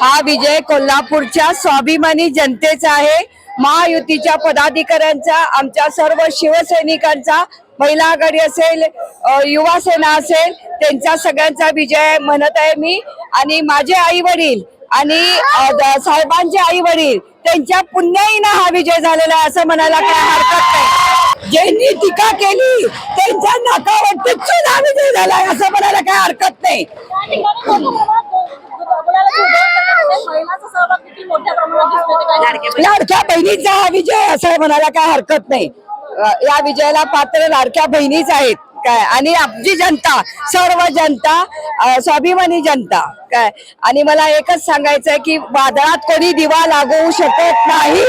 हा विजय कोल्हापूरच्या स्वाभिमानी जनतेचा आहे. महायुतीच्या पदाधिकाऱ्यांचा आमच्या सर्व शिवसैनिकांचा महिला आघाडी असेल युवा सेना असेल त्यांचा सगळ्यांचा विजय म्हणत आहे मी. आणि माझे आई वडील आणि साहेबांचे आई वडील त्यांच्या पुण्याईनं हा विजय झालेला आहे असं म्हणायला काय हरकत नाही. ज्यांनी टीका केली त्यांच्या नाकावर टिच्चून हा विजय झालाय असं म्हणायला काय हरकत नाही. लाडक्या बहिणीचा हा विजय असं म्हणायला काय हरकत नाही. या विजयाला पात्र लाडक्या बहिणीच आहेत. काय? आणि आपली जनता सर्व जनता स्वाभिमानी जनता. काय? आणि मला एकच सांगायचंय की वादळात कोणी दिवा लागवू शकत नाही.